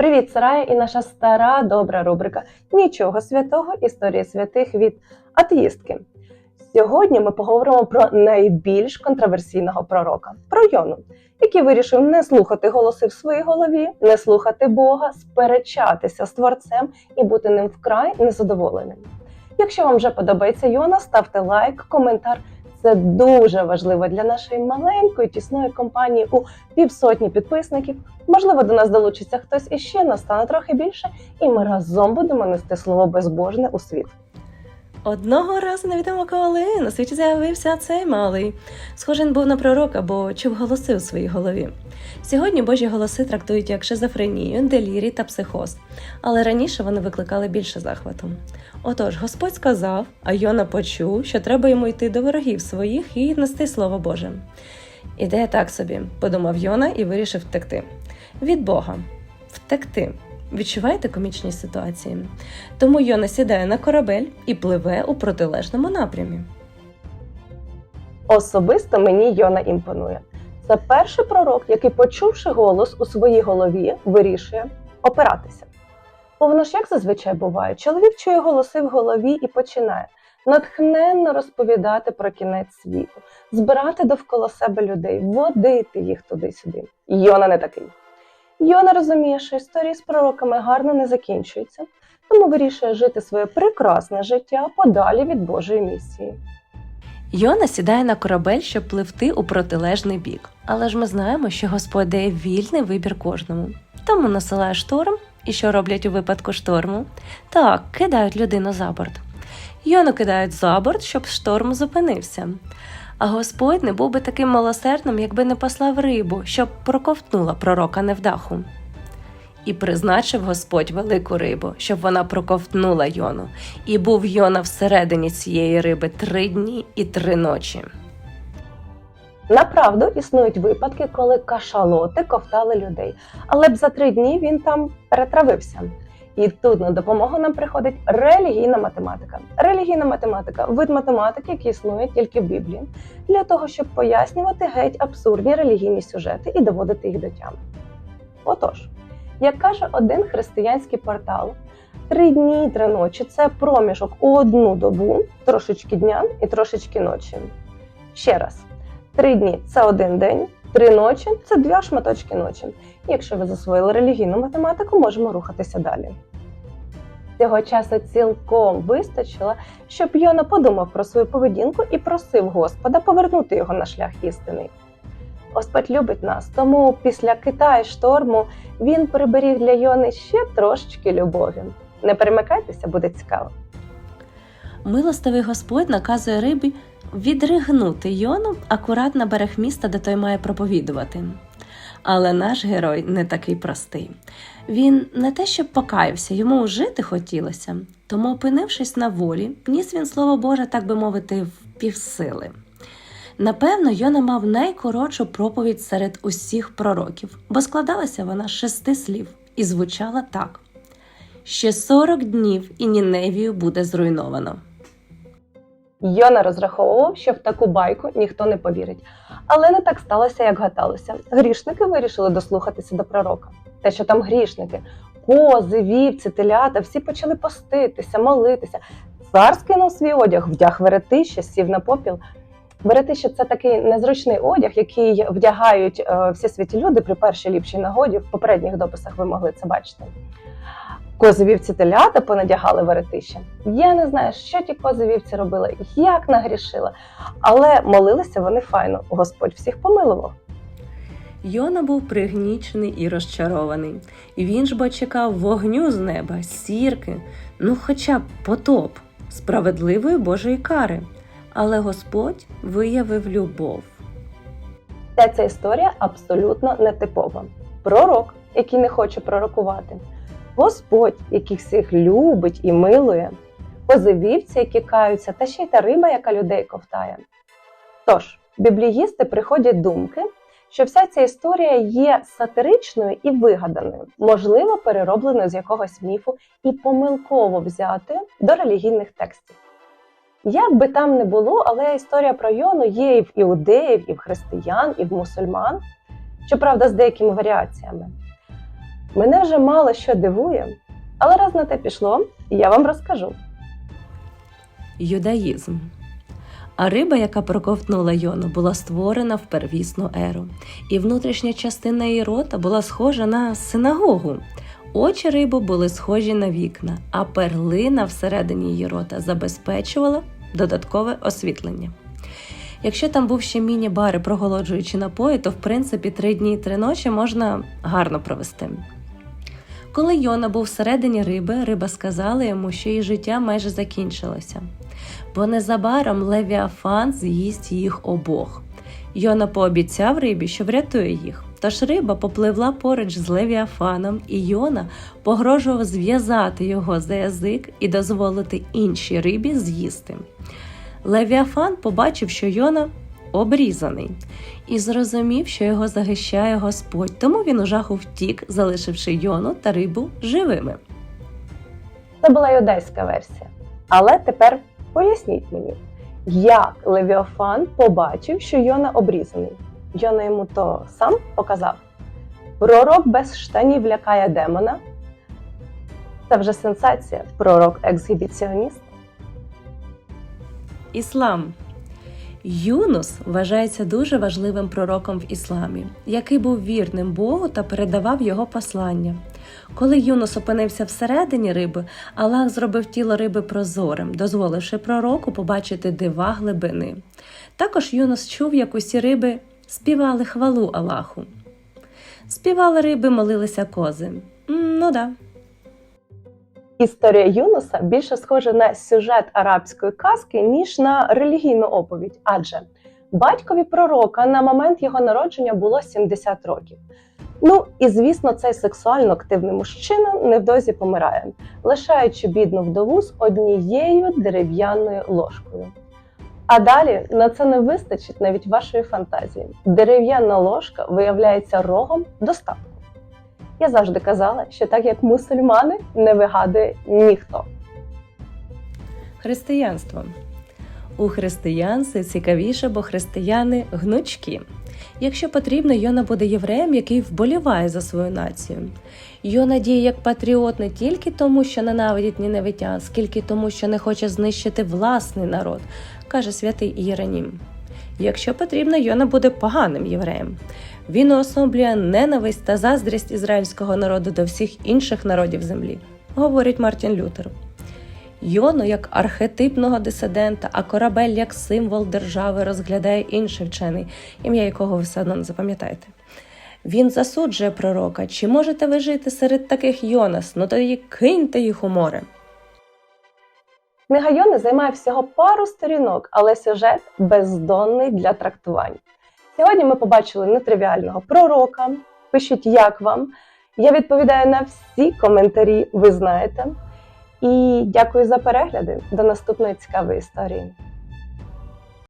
Привіт, Сарая, і наша стара добра рубрика Нічого святого історії святих від атеїстки. Сьогодні ми поговоримо про найбільш контроверсійного пророка про Йону, який вирішив не слухати голоси в своїй голові, не слухати Бога, сперечатися з творцем і бути ним вкрай незадоволеним. Якщо вам вже подобається Йона, ставте лайк, коментар. Це дуже важливо для нашої маленької тісної компанії у півсотні підписників. Можливо, до нас долучиться хтось іще, настане трохи більше, і ми разом будемо нести слово безбожне у світ. Одного разу невідомо коли на світі з'явився цей малий. Схожий він був на пророка, бо чув голоси у своїй голові. Сьогодні Божі голоси трактують як шизофренію, делірій та психоз, але раніше вони викликали більше захвату. Отож, Господь сказав, а Йона почув, що треба йому йти до ворогів своїх і нести слово Боже. Ідея так собі, подумав Йона і вирішив втекти. Від Бога. Втекти. Відчуваєте комічні ситуації? Тому Йона сідає на корабель і пливе у протилежному напрямі. Особисто мені Йона імпонує. Це перший пророк, який, почувши голос у своїй голові, вирішує опиратися. Бо воно ж як зазвичай буває, чоловік чує голоси в голові і починає натхненно розповідати про кінець світу, збирати довкола себе людей, водити їх туди-сюди. Йона не такий. Йона розуміє, що історії з пророками гарно не закінчуються, тому вирішує жити своє прекрасне життя подалі від Божої місії. Йона сідає на корабель, щоб пливти у протилежний бік. Але ж ми знаємо, що Господь дає вільний вибір кожному. Тому насилає шторм, і що роблять у випадку шторму? Так, кидають людину за борт. Йону кидають за борт, щоб шторм зупинився. А Господь не був би таким милосердним, якби не послав рибу, щоб проковтнула пророка невдаху. І призначив Господь велику рибу, щоб вона проковтнула Йону, і був Йона всередині цієї риби три дні і три ночі. Направду існують випадки, коли кашалоти ковтали людей, але б за три дні він там перетравився. І тут на допомогу нам приходить релігійна математика. Релігійна математика вид математики, який існує тільки в Біблії, для того, щоб пояснювати геть абсурдні релігійні сюжети і доводити їх до тями. Отож, як каже один християнський портал, три дні і три ночі це проміжок у одну добу, трошечки дня і трошечки ночі. Ще раз, три дні це один день, три ночі це дві шматочки ночі. Якщо ви засвоїли релігійну математику, можемо рухатися далі. Цього часу цілком вистачило, щоб Йона подумав про свою поведінку і просив Господа повернути його на шлях істини. Господь любить нас, тому після Китаю шторму він приберіг для Йони ще трошечки любові. Не перемикайтеся, буде цікаво. Милостивий Господь наказує рибі відригнути Йону акурат на берег міста, де той має проповідувати. Але наш герой не такий простий. Він не те, щоб покаявся, йому жити хотілося, тому, опинившись на волі, ніс він слово Боже, так би мовити, в півсили. Напевно, Йона мав найкоротшу проповідь серед усіх пророків, бо складалася вона з шести слів і звучала так: ще сорок днів і Ніневію буде зруйновано. Йона розраховував, що в таку байку ніхто не повірить. Але не так сталося, як гадалося. Грішники вирішили дослухатися до пророка. Те, що там грішники, кози, вівці, телята, всі почали поститися, молитися. Цар скинув свій одяг, вдяг веретище, сів на попіл. Веретище це такий незручний одяг, який вдягають е, всі світі люди при першій ліпшій нагоді. В попередніх дописах ви могли це бачити. Козовівці телята понадягали веретище. Я не знаю, що ті козовівці робили, як нагрішила, але молилися вони файно. Господь всіх помилував. Йона був пригнічений і розчарований. Він ж бо чекав вогню з неба, сірки, ну хоча б потоп, справедливої Божої кари. Але Господь виявив любов. Та ця історія абсолютно нетипова. Пророк, який не хоче пророкувати, Господь, який всіх любить і милує, позивівці, які каються, та ще й та риба, яка людей ковтає. Тож, бібліїсти приходять думки, що вся ця історія є сатиричною і вигаданою, можливо, переробленою з якогось міфу і помилково взятою до релігійних текстів. Як би там не було, але історія про Йону є і в іудеїв, і в християн, і в мусульман, щоправда, з деякими варіаціями. Мене вже мало що дивує, але раз на те пішло, я вам розкажу. Юдаїзм. А риба, яка проковтнула Йону, була створена в первісну еру, і внутрішня частина її рота була схожа на синагогу. Очі риби були схожі на вікна, а перлина всередині її рота забезпечувала додаткове освітлення. Якщо там був ще міні-бар і проголоджуючі напої, то в принципі три дні і три ночі можна гарно провести. Коли Йона був всередині риби, риба сказала йому, що її життя майже закінчилося, бо незабаром Левіафан з'їсть їх обох. Йона пообіцяв рибі, що врятує їх. Тож риба попливла поруч з Левіафаном, і Йона погрожував зв'язати його за язик і дозволити іншій рибі з'їсти. Левіафан побачив, що Йона обрізаний, і зрозумів, що його захищає Господь, тому він у жаху втік, залишивши Йону та рибу живими. Це була юдейська версія. Але тепер поясніть мені, як Левіафан побачив, що Йона обрізаний. Йона йому то сам показав. Пророк без штанів лякає демона. Це вже сенсація. Пророк ексгібіціоніст. Іслам. Юнус вважається дуже важливим пророком в ісламі, який був вірним Богу та передавав його послання. Коли Юнус опинився всередині риби, Аллах зробив тіло риби прозорим, дозволивши пророку побачити дива глибини. Також Юнус чув, як усі риби співали хвалу Аллаху. Співали риби, молилися кози. Ну да. Історія Юнуса більше схожа на сюжет арабської казки, ніж на релігійну оповідь, адже батькові пророка на момент його народження було 70 років. Ну і звісно, цей сексуально активний мужчина невдовзі помирає, лишаючи бідну вдову з однією дерев'яною ложкою. А далі на це не вистачить навіть вашої фантазії. Дерев'яна ложка виявляється рогом доставку. Я завжди казала, що так як мусульмани не вигадує ніхто. Християнство. У християн цікавіше, бо християни гнучкі. Якщо потрібно, Йона буде євреєм, який вболіває за свою націю. Йона діє як патріот не тільки тому, що ненавидить ніневитян, скільки тому, що не хоче знищити власний народ, каже святий Ієронім. Якщо потрібно, Йона буде поганим євреєм. Він уособлює ненависть та заздрість ізраїльського народу до всіх інших народів землі, говорить Мартін Лютер. Йону як архетипного дисидента, а корабель як символ держави розглядає інший вчений, ім'я якого ви все одно не запам'ятаєте. Він засуджує пророка, чи можете ви жити серед таких Йонас, ну тоді киньте їх у море. Книга Йони займає всього пару сторінок, але сюжет бездонний для трактувань. Сьогодні ми побачили нетривіального пророка. Пишіть, як вам. Я відповідаю на всі коментарі, ви знаєте. І дякую за перегляди. До наступної цікавої історії.